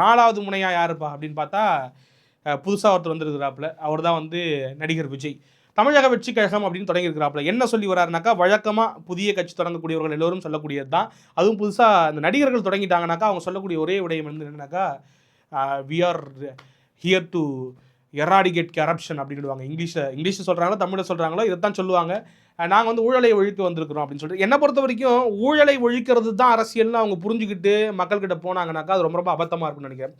நாலாவது முனையாக யாருப்பா அப்படின்னு பார்த்தா புதுசாக ஒருத்தர் வந்திருக்கிறாப்புல. அவர் தான் வந்து நடிகர் விஜய். தமிழக வெற்றி கழகம் அப்படின்னு தொடங்கியிருக்கிறாப்புல. என்ன சொல்லி வராருனாக்கா வழக்கமாக புதிய கட்சி தொடங்கக்கூடியவர்கள் எல்லோரும் சொல்லக்கூடியது தான் அதுவும் புதுசாக அந்த நடிகர்கள் தொடங்கிட்டாங்கனாக்கா அவங்க சொல்லக்கூடிய ஒரே விடயம் வந்து என்னன்னாக்கா we are here to eradicate corruption அப்படின்னுவாங்க இங்கிலீஷில் இங்கிலீஷில் சொல்கிறாங்களோ தமிழில் சொல்கிறாங்களோ இதை தான் சொல்லுவாங்க நாங்கள் வந்து ஊழலை ஒழிக்க வந்திருக்கிறோம் அப்படின்னு சொல்லிட்டு. என்னை பொறுத்த வரைக்கும் ஊழலை ஒழிக்கிறது தான் அரசியல்னு அவங்க புரிஞ்சுக்கிட்டு மக்கள்கிட்ட போனாங்கனாக்கா அது ரொம்ப ரொம்ப அபத்தமாக இருக்கும்னு நினைக்கிறேன்.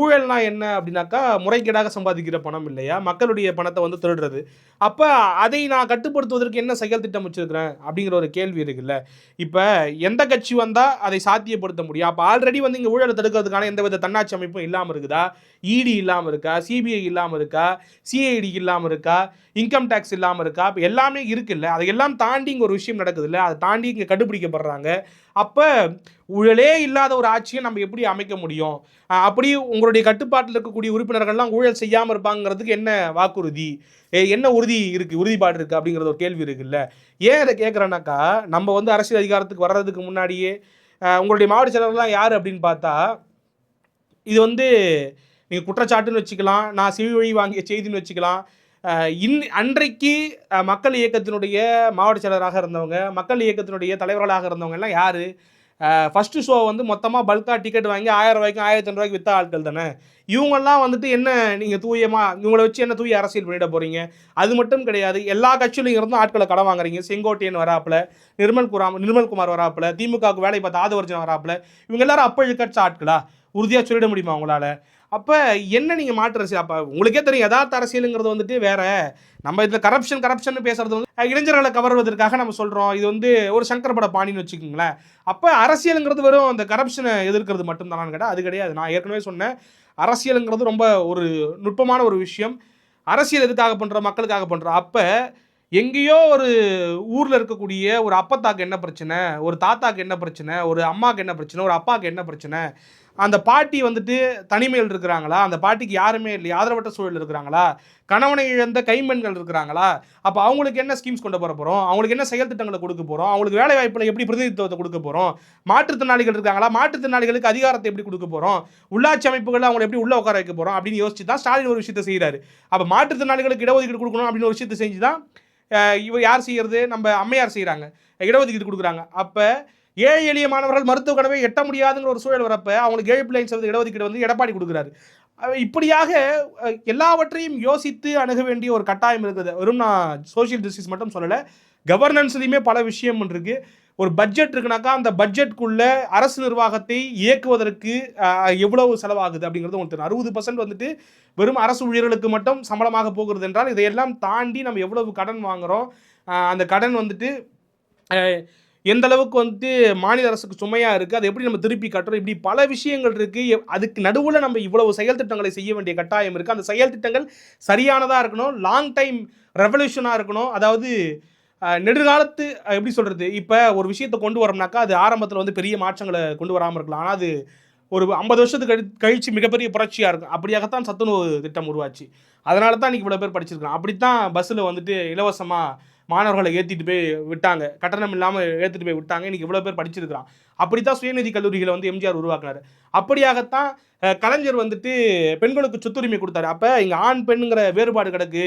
ஊழல்னா என்ன அப்படின்னாக்கா முறைகேடாக சம்பாதிக்கிற பணம் இல்லையா? மக்களுடைய பணத்தை வந்து திருடுறது. அப்போ அதை நான் கட்டுப்படுத்துவதற்கு என்ன செயல் திட்டம் வச்சிருக்கிறேன்? அப்படிங்கிற ஒரு கேள்வி இருக்குல்ல. இப்போ எந்த கட்சி வந்தால் அதை சாத்தியப்படுத்த முடியும்? அப்போ ஆல்ரெடி வந்து இங்கே ஊழலை தடுக்கிறதுக்கான எந்த வித தன்னாட்சி அமைப்பும் இல்லாமல் இருக்குதா? இடி இல்லாமல் இருக்கா? சிபிஐ இல்லாமல் இருக்கா? சிஐடி இல்லாமல் இருக்கா? இன்கம் டேக்ஸ் இல்லாமல் இருக்கா? இப்போ எல்லாமே இருக்குல்ல. அதையெல்லாம் தாண்டி இங்கே ஒரு விஷயம் நடக்குதுல்ல. அதை தாண்டி இங்கே கண்டுபிடிக்கப்படுறாங்க. அப்போ ஊழலே இல்லாத ஒரு ஆட்சியை நம்ம எப்படி அமைக்க முடியும்? அப்படி உங்களுடைய கட்டுப்பாட்டில் இருக்கக்கூடிய உறுப்பினர்கள்லாம் ஊழல் செய்யாமல் இருப்பாங்கிறதுக்கு என்ன வாக்குறுதி? என்ன உறுதி இருக்குது உறுதிப்பாடு இருக்குது அப்படிங்கிறது ஒரு கேள்வி இருக்குல்ல. ஏன் இதை கேட்குறேன்னாக்கா நம்ம வந்து அரசியல் அதிகாரத்துக்கு வர்றதுக்கு முன்னாடியே உங்களுடைய மாவட்ட செயலர்லாம் யார் அப்படின்னு பார்த்தா இது வந்து நீங்கள் குற்றச்சாட்டுன்னு வச்சுக்கலாம் நான் சிவி வழி வாங்கிய செய்தின்னு வச்சுக்கலாம் இன் அன்றைக்கு மக்கள் இயக்கத்தினுடைய மாவட்ட செயலராக இருந்தவங்க மக்கள் இயக்கத்தினுடைய தலைவர்களாக இருந்தவங்க எல்லாம் யார்? ஃபஸ்ட்டு ஷோ வந்து மொத்தமாக பல்காக டிக்கெட் வாங்கி ஆயிரம் ரூபாய்க்கும் ஆயிரத்தி ரூபாய்க்கு விற்ற ஆட்கள் தானே? இவங்கெல்லாம் வந்துட்டு என்ன நீங்கள் தூயமாக இவங்களை வச்சு என்ன தூய அரசியல் பண்ணிட போகிறீங்க அது மட்டும் கிடையாது எல்லா கட்சியிலும் இருந்தும் ஆட்களை கடன் வாங்குறீங்க. செங்கோட்டையன் வராப்புல நிர்மல் குராம் நிர்மல்குமார் வராப்பில் திமுகவுக்கு வேலை பார்த்த ஆதவர்ஜன் வராப்புல இவங்க எல்லாரும் அப்பழு கட்ச ஆட்களா? உறுதியாக சொல்லிட முடியுமா உங்களால்? அப்போ என்ன நீங்கள் மாற்று அரசியல்? அப்போ உங்களுக்கே தெரியும் யதார்த்த அரசியலுங்கிறது வந்துட்டு வேற. நம்ம இதில் கரப்ஷன் கரப்ஷன் பேசுறது வந்து இளைஞர்களை கவர்வதற்காக நம்ம சொல்கிறோம் இது வந்து ஒரு சங்கரப்பட பாணின்னு வச்சுக்கோங்களேன். அப்போ அரசியலுங்கிறது வெறும் அந்த கரப்ஷனை எதிர்க்கிறது மட்டும்தானான்னு கேட்டால் அது கிடையாது. நான் ஏற்கனவே சொன்னேன். அரசியலுங்கிறது ரொம்ப ஒரு நுட்பமான ஒரு விஷயம். அரசியல் எதுக்காக பண்ணுறோம் மக்களுக்காக பண்ணுறோம் அப்போ எங்கேயோ ஒரு ஊரில் இருக்கக்கூடிய ஒரு அப்பத்தாக்கு என்ன பிரச்சனை? ஒரு தாத்தாக்கு என்ன பிரச்சனை? ஒரு அம்மாவுக்கு என்ன பிரச்சனை? ஒரு அப்பாவுக்கு என்ன பிரச்சனை? அந்த பாட்டி வந்துட்டு தனிமையில் இருக்கிறாங்களா? அந்த பாட்டிக்கு யாருமே இல்லையா ஆதரவற்ற சூழல் இருக்கிறாங்களா? கணவனை இழந்த கைம்பெண்கள் இருக்கிறாங்களா? அப்போ அவங்களுக்கு என்ன ஸ்கீம்ஸ் கொண்டு போற போகிறோம் அவங்களுக்கு என்ன செயல் திட்டங்களை கொடுக்க போகிறோம் அவங்களுக்கு வேலை வாய்ப்பில் எப்படி பிரதிநிதித்துவத்தை கொடுக்க போகிறோம் மாற்றுத்திறனாளிகள் இருக்காங்களா? மாற்றுத்திறனாளிகளுக்கு அதிகாரத்தை எப்படி கொடுக்க போகிறோம் உள்ளாட்சி அமைப்புகளை அவங்களை எப்படி உள்ள உட்கார வைக்க போகிறோம் அப்படின்னு யோசிச்சு தான் ஸ்டாலின் ஒரு விஷயத்தை செய்கிறாரு அப்போ மாற்றுத்திறனாளிகளுக்கு இடஒதுக்கீடு கொடுக்கணும் அப்படின்னு ஒரு விஷயத்தை செஞ்சு தான் இவர் யார் செய்கிறது நம்ம அம்மையார் செய்கிறாங்க இடஒதுக்கீடு கொடுக்குறாங்க. அப்போ ஏழை எளிய மாணவர்கள் மருத்துவ கனவை எட்ட முடியாதுங்கிற ஒரு சூழல் வரப்ப அவங்களுக்கு ஏழு பிள்ளைங்க சதவீத இடஒதுக்கீடு வந்து எடப்பாடி கொடுக்குறாரு. இப்படியாக எல்லாவற்றையும் யோசித்து அணுக வேண்டிய ஒரு கட்டாயம் இருக்குது. வெறும் நான் சோஷியல் ஜஸ்டிஸ் மட்டும் சொல்லலை. கவர்னன்ஸ்லையுமே பல விஷயம் இருக்கு. ஒரு பட்ஜெட் இருக்குனாக்கா அந்த பட்ஜெட்குள்ளே அரசு நிர்வாகத்தை இயக்குவதற்கு எவ்வளவு செலவாகுது அப்படிங்கிறது உங்களுக்கு தெரியும். அறுபது பர்சன்ட் வந்துட்டு வெறும் அரசு ஊழியர்களுக்கு மட்டும் சம்பளமாக போகிறது என்றால் இதையெல்லாம் தாண்டி நம்ம எவ்வளவு கடன் வாங்குறோம் அந்த கடன் வந்துட்டு எந்த அளவுக்கு வந்துட்டு மாநில அரசுக்கு சுமையாக இருக்குது அதை எப்படி நம்ம திருப்பி கட்டுறோம்? இப்படி பல விஷயங்கள் இருக்குது அதுக்கு நடுவில் நம்ம இவ்வளவு செயல் திட்டங்களை செய்ய வேண்டிய கட்டாயம் இருக்குது அந்த செயல் திட்டங்கள் சரியானதாக இருக்கணும் லாங் டைம் ரெவல்யூஷனாக இருக்கணும். அதாவது நெடுகாலத்து எப்படி சொல்கிறது இப்போ ஒரு விஷயத்தை கொண்டு வரோம்னாக்கா அது ஆரம்பத்தில் வந்து பெரிய மாற்றங்களை கொண்டு வராமல் இருக்கலாம். ஆனால் அது ஒரு ஐம்பது வருஷத்துக்கு கழி கழிச்சு மிகப்பெரிய புரட்சியாக இருக்கும். அப்படியாகத்தான் சத்துணவு திட்டம் உருவாச்சு. அதனால தான் இன்றைக்கி இவ்வளோ பேர் படிச்சிருக்கலாம் அப்படித்தான் பஸ்ஸில் வந்துட்டு இலவசமாக மாணவர்களை ஏற்றிட்டு போய் விட்டாங்க. கட்டணம் இல்லாமல் ஏற்றிட்டு போய் விட்டாங்க. இன்றைக்கி இவ்வளோ பேர் படிச்சிருக்கிறான். அப்படி தான் சுயநிதி கல்லூரிகளை வந்து எம்ஜிஆர் உருவாக்குனார். அப்படியாகத்தான் கலைஞர் வந்துட்டு பெண்களுக்கு சொத்துரிமை கொடுத்தாரு. அப்போ இங்கே ஆண் பெண்ணுங்கிற வேறுபாடு கிடக்கு.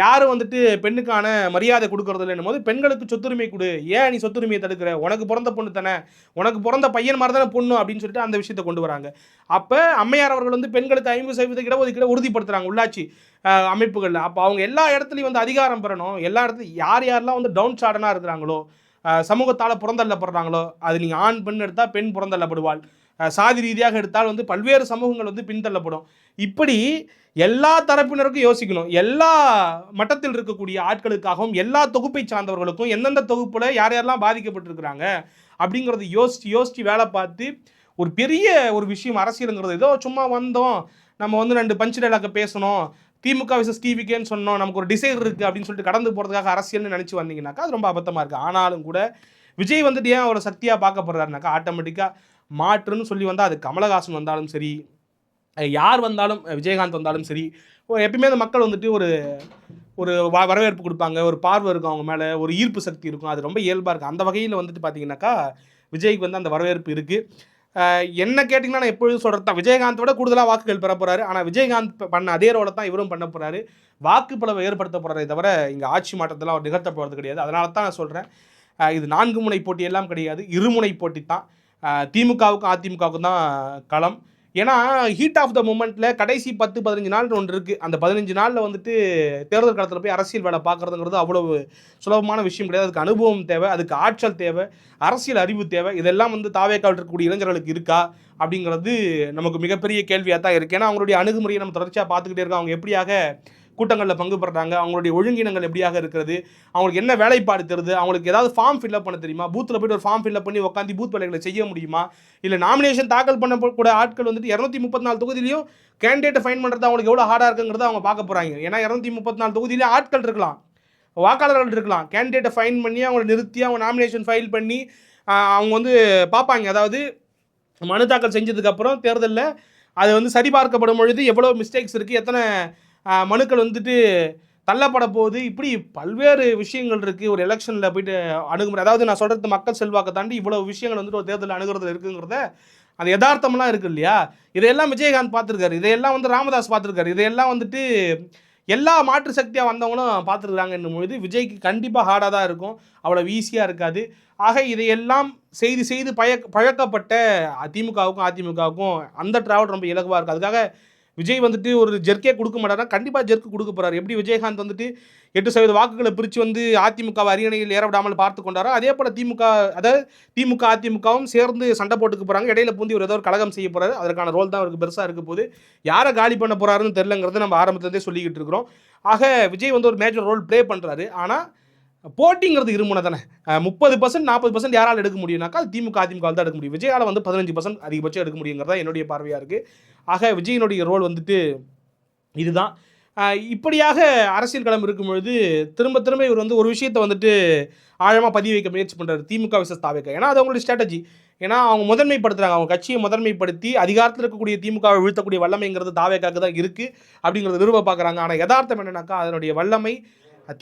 யாரும் வந்துட்டு பெண்ணுக்கான மரியாதை கொடுக்கறது இல்லைன்னும் போது பெண்களுக்கு சொத்துரிமை கொடு. ஏன் நீ சொத்துரிமையை தடுக்கிற? உனக்கு பிறந்த பொண்ணு தானே. உனக்கு பிறந்த பையன் மாதிரி தானே பொண்ணு. அப்படின்னு சொல்லிட்டு அந்த விஷயத்தை கொண்டு வராங்க. அப்போ அம்மையார் அவர்கள் வந்து பெண்களுக்கு ஐம்பது சதவீத இடஒதுக்கீடு உறுதிப்படுத்துகிறாங்க உள்ளாட்சி அமைப்புகளில். அப்போ அவங்க எல்லா இடத்துலையும் வந்து அதிகாரம் பெறணும். எல்லா இடத்துலையும் யார் யாரெல்லாம் வந்து டவுன் சாடனாக இருக்கிறாங்களோ சமூகத்தால் புறந்தள்ளப்படுறாங்களோ அது நீங்கள் ஆண் பெண் எடுத்தால் பெண் புறந்தள்ளப்படுவாள். சாதி ரீதியாக எடுத்தால் வந்து பல்வேறு சமூகங்கள் வந்து பின்தள்ளப்படும். இப்படி எல்லா தரப்பினருக்கும் யோசிக்கணும். எல்லா மட்டத்தில் இருக்கக்கூடிய ஆட்களுக்காகவும் எல்லா தொகுப்பை சார்ந்தவர்களுக்கும் எந்தெந்த தொகுப்பில் யார் யாரெல்லாம் பாதிக்கப்பட்டிருக்கிறாங்க அப்படிங்கிறத யோசித்து யோசித்து வேலை பார்த்து ஒரு பெரிய ஒரு விஷயம் அரசியலுங்கிறது. ஏதோ சும்மா வந்தோம் நம்ம வந்து ரெண்டு பஞ்சு டைலாக்க பேசணும் திமுக விசஸ் டிவிக்கேன்னு சொன்னோம் நமக்கு ஒரு டிசைர் இருக்குது அப்படின்னு சொல்லிட்டு கடந்து போகிறதுக்காக அரசியல்னு நினச்சி வந்தீங்கன்னாக்கா அது ரொம்ப அபத்தமாக இருக்குது ஆனாலும் கூட விஜய் வந்துட்டு ஏன் ஒரு சக்தியாக பார்க்கப்படுறாருனாக்கா ஆட்டோமேட்டிக்காக மாற்றுன்னு சொல்லி வந்தால் அது கமலஹாசன் வந்தாலும் சரி யார் வந்தாலும் விஜயகாந்த் வந்தாலும் சரி ஒரு எப்பயுமே அந்த மக்கள் வந்துட்டு ஒரு ஒரு வ- வரவேற்பு கொடுப்பாங்க ஒரு பார்வை இருக்கும் அவங்க மேலே ஒரு ஈர்ப்பு சக்தி இருக்கும் அது ரொம்ப இயல்பாக இருக்குது அந்த வகையில் வந்துட்டு பார்த்தீங்கன்னாக்கா விஜய்க்கு வந்து அந்த வரவேற்பு இருக்குது என்ன கேட்டிங்கன்னா நான் எப்பொழுதும் சொல்கிறது தான் விஜயகாந்த் விட கூடுதலாக வாக்குகள் பெற போகிறாரு ஆனால் விஜயகாந்த் பண்ண அதே ரோலை தான் இவரும் பண்ண போகிறாரு வாக்குப்பளவை ஏற்படுத்த போகிறாரே தவிர இங்கே ஆட்சி மாற்றத்தெல்லாம் அவர் நிகழ்த்த போகிறது கிடையாது. அதனால தான் நான் சொல்கிறேன் இது நான்கு முனை போட்டி எல்லாம் கிடையாது. இருமுனை போட்டி தான். திமுகவுக்கும் அதிமுகவுக்கும் தான் களம். ஏன்னா ஹீட் ஆஃப் த மூமெண்ட்டில் கடைசி பத்து பதினஞ்சு நாள் ஒன்று இருக்குது அந்த பதினஞ்சு நாளில் வந்துட்டு தேர்தல் காலத்தில் போய் அரசியல் வேலை பார்க்குறதுங்கிறது அவ்வளவு சுலபமான விஷயம் கிடையாது. அதுக்கு அனுபவம் தேவை அதுக்கு ஆற்றல் தேவை அரசியல் அறிவு தேவை. இதெல்லாம் வந்து தாவேக்காவில் இருக்கக்கூடிய இளைஞர்களுக்கு இருக்கா? அப்படிங்கிறது நமக்கு மிகப்பெரிய கேள்வியாக தான் இருக்குது ஏன்னா அவங்களுடைய அணுகுமுறையை நம்ம தொடர்ச்சியாக பார்த்துக்கிட்டே இருக்கோம். அவங்க எப்படியாக கூட்டங்களில் பங்கு பெறுறாங்க அவங்களுடைய ஒழுங்கினங்கள் எப்படியாக இருக்கிறது? அவங்களுக்கு என்ன வேலைப்பாடு தருது அவங்களுக்கு ஏதாவது ஃபார்ம் ஃபில்அப் பண்ண தெரியுமா? பூத்தில் போயிட்டு ஒரு ஃபார்ம் ஃபில்அப் பண்ணி உட்காந்து பூத் வேலைகளை செய்ய முடியுமா? இல்லை நாமினேஷன் தாக்கல் பண்ண கூட ஆட்கள் வந்துட்டு இரநூத்தி முப்பத்தி நாலு தொகுதியிலையும் கேண்டிடேட்டை ஃபைன் பண்ணுறது அவங்களுக்கு எவ்வளோ ஹார்டாக இருக்குங்கிறத அவங்க பார்க்க போகிறாங்க ஏன்னா இரநூத்தி முப்பத்தி நாலு தொகுதியிலே ஆட்கள் இருக்கலாம். வாக்காளர்கள் இருக்கலாம். கேண்டிடேட்டை ஃபைன் பண்ணி அவங்களை நிறுத்தி அவங்க நாமினேஷன் ஃபைல் பண்ணி அவங்க வந்து பார்ப்பாங்க. அதாவது மனு தாக்கல் செஞ்சதுக்கப்புறம் தேர்தலில் அது வந்து சரிபார்க்கப்படும் பொழுது எவ்வளோ மிஸ்டேக்ஸ் இருக்குது எத்தனை மனுக்கள் வந்துட்டு தள்ளப்பட போகுது. இப்படி பல்வேறு விஷயங்கள் இருக்குது ஒரு எலெக்ஷனில் போயிட்டு அணுகுமுறை அதாவது நான் சொல்கிறது மக்கள் செல்வாக்கை தாண்டி இவ்வளோ விஷயங்கள் வந்துட்டு ஒரு தேர்தலில் அணுகிறது இருக்குங்கிறத அந்த யதார்த்தம்லாம் இருக்குது இல்லையா? இதையெல்லாம் விஜயகாந்த் பார்த்துருக்காரு. இதையெல்லாம் வந்து ராமதாஸ் பார்த்துருக்காரு. இதையெல்லாம் வந்துட்டு எல்லா மாற்று சக்தியாக வந்தவங்களும் பார்த்துருக்காங்கன்னும் பொழுது விஜய்க்கு கண்டிப்பாக ஹார்டாக தான் இருக்கும். அவ்வளோ ஈஸியாக இருக்காது. ஆக இதையெல்லாம் செய்து செய்து பழக்க பழக்கப்பட்ட அதிமுகவுக்கும் அதிமுகவுக்கும் அந்த ட்ராவல் ரொம்ப இலகுவாக இருக்குது அதுக்காக விஜய் வந்துட்டு ஒரு ஜெர்க்கே கொடுக்க மாட்டாரா? கண்டிப்பாக ஜெர்க்கு கொடுக்க போறாரு. எப்படி விஜயகாந்த் வந்துட்டு எட்டு சதவீத வாக்குகளை பிரித்து வந்து அதிமுகவை அரியணையில் ஏற விடாமல் பார்த்து கொண்டாரோ அதே போல் திமுக அதாவது திமுக அதிமுகவும் சேர்ந்து சண்டை போட்டுக்க போகிறாங்க இடையில பூந்தி ஒரு ஏதோ ஒரு கழகம் செய்ய போகிறாரு அதற்கான ரோல் தான் அவருக்கு பெருசாக இருக்க போது யாரை காலி பண்ண போகிறாருன்னு தெரிலங்கிறத நம்ம ஆரம்பத்துலேருந்தே சொல்லிக்கிட்டு இருக்கிறோம். ஆக விஜய் வந்து ஒரு மேஜர் ரோல் ப்ளே பண்ணுறாரு ஆனால் போட்டிங்கிறது இருமுனை தானே. முப்பது பர்சன்ட் நாற்பது பர்சன்ட் யாரால் எடுக்க முடியும்னாக்கா அது திமுக அதிமுக தான் எடுக்க முடியும். விஜயால் வந்து பதினஞ்சு பர்சன்ட் அதிகபட்சம் எடுக்க முடியுங்கிறதா என்னுடைய பார்வையாக இருக்குது ஆக விஜயனுடைய ரோல் வந்துட்டு இதுதான். இப்படியாக அரசியல் களம் இருக்கும் பொழுது திரும்ப திரும்ப இவர் வந்து ஒரு விஷயத்தை வந்துட்டு ஆழமாக பதிவு வைக்க முயற்சி பண்ணுறாரு திமுக விசஸ் தாவேக்கா. ஏன்னா அது அவங்களுடைய ஸ்ட்ராட்டஜி ஏன்னா அவங்க முதன்மைப்படுத்துகிறாங்க அவங்க கட்சியை முதன்மைப்படுத்தி அதிகாரத்தில் இருக்கக்கூடிய திமுகவை வீழ்த்தக்கூடிய வல்லமைங்கிறது தாவேக்காக்கு தான் இருக்குது அப்படிங்கிறத நிறுவ பார்க்குறாங்க. ஆனால் யதார்த்தம் என்னன்னாக்கா அதனுடைய வல்லமை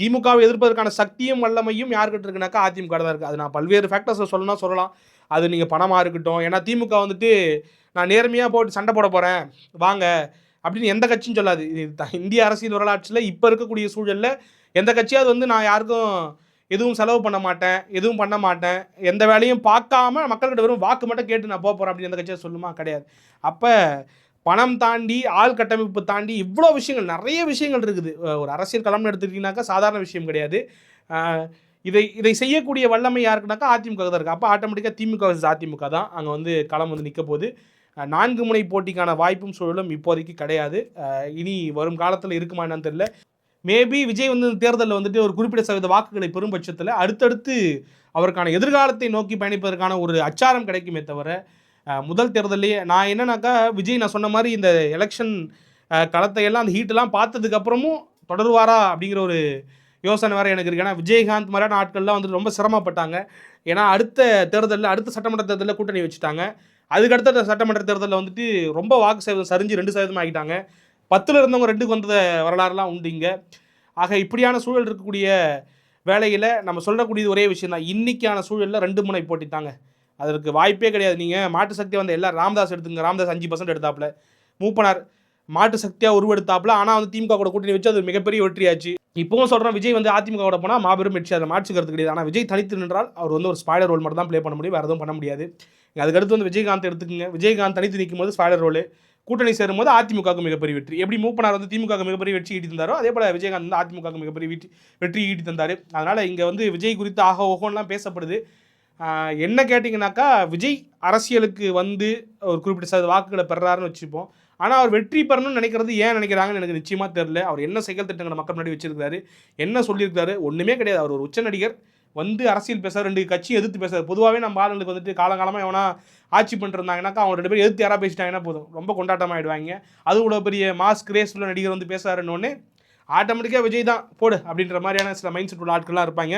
திமுகவை எதிர்ப்பதற்கான சக்தியும் வல்லமையும் யார்கிட்ட இருக்குனாக்கா அதிமுக தான் இருக்குது அது நான் பல்வேறு ஃபேக்டர்ஸை சொல்லணும் சொல்லலாம். அது நீங்கள் பணமாக இருக்கட்டும் ஏன்னா திமுக வந்துட்டு நான் நேர்மையாக போட்டு சண்டை போட போகிறேன் வாங்க அப்படின்னு எந்த கட்சியும் சொல்லாது. இந்திய அரசியல் வரலாற்றில் இப்போ இருக்கக்கூடிய சூழலில் எந்த கட்சியாவது வந்து நான் யாருக்கும் எதுவும் செலவு பண்ண மாட்டேன் எதுவும் பண்ண மாட்டேன் எந்த வேலையும் பார்க்காம மக்கள்கிட்ட வெறும் வாக்கு மட்டும் கேட்டு நான் போக போகிறேன் அப்படின்னு எந்த கட்சியாக சொல்லுமா? கிடையாது. அப்போ பணம் தாண்டி ஆள் கட்டமைப்பு தாண்டி இவ்வளோ விஷயங்கள் நிறைய விஷயங்கள் இருக்குது. ஒரு அரசியல் களம்னு எடுத்துக்கிட்டீங்கன்னாக்கா சாதாரண விஷயம் கிடையாது. இதை இதை செய்யக்கூடிய வல்லமை யாருக்குனாக்கா அதிமுக தான் இருக்குது அப்போ ஆட்டோமேட்டிக்காக திமுக அதிமுக தான் அங்கே வந்து களம் வந்து நிற்க போகுது. நான்கு முனை போட்டிக்கான வாய்ப்பும் சூழலும் இப்போதைக்கு கிடையாது. இனி வரும் காலத்தில் இருக்குமா என்னன்னு தெரியல. மேபி விஜய் வந்து தேர்தலில் வந்துட்டு ஒரு குறிப்பிட்ட சதவீத வாக்குகளை பெறும் பட்சத்தில் அடுத்தடுத்து அவருக்கான எதிர்காலத்தை நோக்கி பயணிப்பதற்கான ஒரு அச்சாரம் கிடைக்குமே தவிர முதல் தேர்தலையே நான் என்னன்னாக்கா விஜய் நான் சொன்ன மாதிரி இந்த எலெக்ஷன் களத்தை எல்லாம் அந்த ஹீட்டெல்லாம் பார்த்ததுக்கப்புறமும் தொடருவாரா அப்படிங்கிற ஒரு யோசனை வேறு எனக்கு இருக்கு. ஏன்னா விஜயகாந்த் மாதிரியான ஆட்கள்லாம் வந்துட்டு ரொம்ப சிரமப்பட்டாங்க. ஏன்னா அடுத்த தேர்தலில் அடுத்த சட்டமன்ற தேர்தலில் கூட்டணி வச்சுட்டாங்க. அதுக்கடுத்த சட்டமன்ற தேர்தலில் வந்துட்டு ரொம்ப வாக்கு சதவீதம் சரிஞ்சு ரெண்டு சதவீதம் ஆகிட்டாங்க. பத்தில் இருந்தவங்க ரெண்டுக்கு வந்த வரலாறுலாம் உண்டு இங்கே. ஆக இப்படியான சூழல் இருக்கக்கூடிய வேலையில் நம்ம சொல்லக்கூடியது ஒரே விஷயம் தான் இன்னைக்கான சூழலில் ரெண்டு முனை போட்டி தாங்க அதற்கு வாய்ப்பே கிடையாது. நீங்கள் மாட்டு சக்தி வந்த எல்லா ராமதாஸ் எடுத்துங்க ராமதாஸ் அஞ்சு பர்சன்ட் எடுத்தாப்புல. மூப்பனார் மாட்டு சக்தியாக உருவெடுத்தாப்புல. ஆனால் வந்து திமுக கூட கூட்டணி வச்சு அது மிகப்பெரிய வெற்றியாச்சு. இப்போவும் சொல்கிறோம் விஜய் வந்து அதிமுக கூட போனால் மாபெரும் வெற்றி. அதில் மாற்றுக்கிறது கிடையாது. ஆனால் விஜய் தனித்து நின்றால் அவர் வந்து ஒரு ஸ்பைடர் ரோல் மட்டும் தான் ப்ளே பண்ண முடியும். வேறு எதுவும் பண்ண முடியாது. அதுக்கடுத்து வந்து விஜயகாந்த் எடுத்துக்கங்க. விஜயகாந்த் தனித்து நிற்கும் போது ஸ்பைடர் ரோல் கூட்டணி சேரும்போது அதிமுகவுக்கு மிகப்பெரிய வெற்றி. எப்படி மூப்பனார் வந்து திமுக மிகப்பெரிய வெற்றி ஈட்டி தந்தாரோ அதே போல் விஜயகாந்த் வந்து அதிமுக மிகப்பெரிய வெற்றி வெற்றி ஈட்டி தந்தார். அதனால் இங்கே வந்து விஜய் குறித்து ஆக ஓகோன்லாம் பேசப்படுது. என்ன கேட்டிங்கனாக்கா விஜய் அரசியலுக்கு வந்து ஒரு குறிப்பிட்ட சதவீத வாக்குகளை பெறாருன்னு வச்சுப்போம். ஆனால் அவர் வெற்றி பெறணும்னு நினைக்கிறது ஏன் நினைக்கிறாங்கன்னு எனக்கு நிச்சயமாக தெரில அவர் என்ன செயல் திட்டங்களை மக்கள் முன்னாடி வச்சிருக்காரு என்ன சொல்லியிருக்காரு ஒன்றுமே கிடையாது. அவர் ஒரு உச்ச நடிகர் வந்து அரசியல் பேசுறாரு ரெண்டு கட்சியும் எதிர்த்து பேசுறாரு. பொதுவாகவே நம்ம ஆளுங்களுக்கு வந்துட்டு காலங்காலமாக எவனா ஆட்சி பண்ணிருந்தாங்கனாக்கா அவங்க ரெண்டு பேரும் எதிர்த்து யாராக பேசிட்டாங்கன்னா போதும். ரொம்ப கொண்டாட்டமாயிடுவாங்க. அது கூட பெரிய மாஸ் கிரேஸ் உள்ள நடிகர் வந்து பேசுறாருன்னு ஆட்டோமேட்டிக்காக விஜய் தான் போடு அப்படின்ற மாதிரியான சில மைண்ட் செட் உள்ள ஆட்கள்லாம் இருப்பாங்க.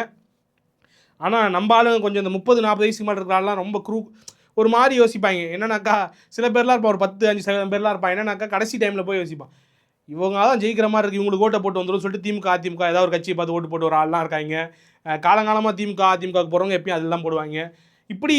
ஆனால் நம்ம ஆளுங்க கொஞ்சம் இந்த முப்பது நாற்பது வயசுக்கு மேலே இருக்கிறாள்லாம் ரொம்ப குரூ ஒரு மாதிரி யோசிப்பாங்க. என்னன்னாக்கா சில பேர்லாம் இருப்பான் ஒரு பத்து அஞ்சு சதவீதம் பேர்லாம் இருப்பான் என்னன்னாக்கா கடைசி டைமில் போய் யோசிப்பான். இவங்க தான் ஜெயிக்கிற மாதிரி இருக்குது இவங்களுக்கு ஓட்டை போட்டு வந்துடும் சொல்லிட்டு திமுக அதிமுக ஏதாவது ஒரு கட்சியை பார்த்து ஓட்டு போட்டு ஒரு ஆள்லாம் இருக்காங்க. காலங்காலமாக திமுக அதிமுக போகிறவங்க எப்பயும் அதெல்லாம் போடுவாங்க. இப்படி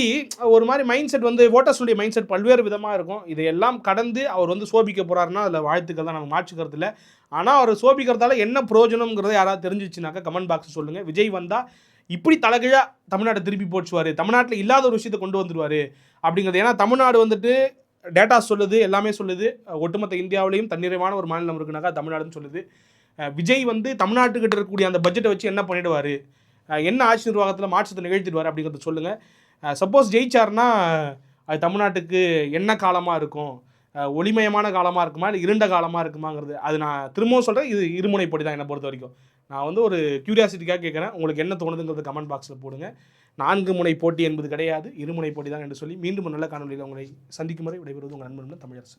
ஒரு மாதிரி மைண்ட் செட் வந்து ஓட்டர்ஸுடைய மைண்ட் செட் பல்வேறு விதமாக இருக்கும். இதையெல்லாம் கடந்து அவர் வந்து சோபிக்க போகிறாருன்னா அதில் வாழ்த்துக்கள் தான் நம்ம மாற்றுக்கிறது இல்லை ஆனால் அவர் சோபிக்கிறதால என்ன பிரயோஜனங்கிறத யாராவது தெரிஞ்சிச்சுனாக்கா கமெண்ட் பாக்ஸ் சொல்லுங்கள் விஜய் வந்தால் இப்படி தலைகீழாக தமிழ்நாட்டை திருப்பி போச்சுவார் தமிழ்நாட்டில் இல்லாத ஒரு விஷயத்தை கொண்டு வந்துடுவார் அப்படிங்கிறது. ஏன்னா தமிழ்நாடு வந்துட்டு டேட்டா சொல்லுது எல்லாமே சொல்லுது. ஒட்டுமொத்த இந்தியாவிலையும் தன்னிறைவான ஒரு மாநிலம் இருக்குனாக்கா தமிழ்நாடுன்னு சொல்லுது. விஜய் வந்து தமிழ்நாட்டுக்கிட்ட இருக்கக்கூடிய அந்த பட்ஜெட்டை வச்சு என்ன பண்ணிடுவார்? என்ன ஆட்சி நிர்வாகத்தில் மாற்றத்தை நிகழ்த்திடுவார் அப்படிங்கிறத சொல்லுங்கள் சப்போஸ் ஜெயிச்சார்னா அது தமிழ்நாட்டுக்கு என்ன காலமாக இருக்கும்? ஒளிமயமான காலமாக இருக்குமா? இல்லை இருண்ட காலமாக இருக்குமாங்கிறது. அது நான் திரும்பவும் சொல்கிறேன் இது இருமுனைப்படி தான் என்னை பொறுத்த வரைக்கும். நான் வந்து ஒரு கியூரியாசிட்டிக்காக கேட்குறேன் உங்களுக்கு என்ன தோணுதுங்கிறது கமெண்ட் பாக்ஸில் போடுங்க. நான்கு முனை போட்டி என்பது கிடையாது. இருமுனை போட்டி தான் என்று சொல்லி மீண்டும் நல்ல காணொலியில் உங்களை சந்திக்கும் வரை விடைபெறுவது உங்கள் நண்பன் தமிழரசு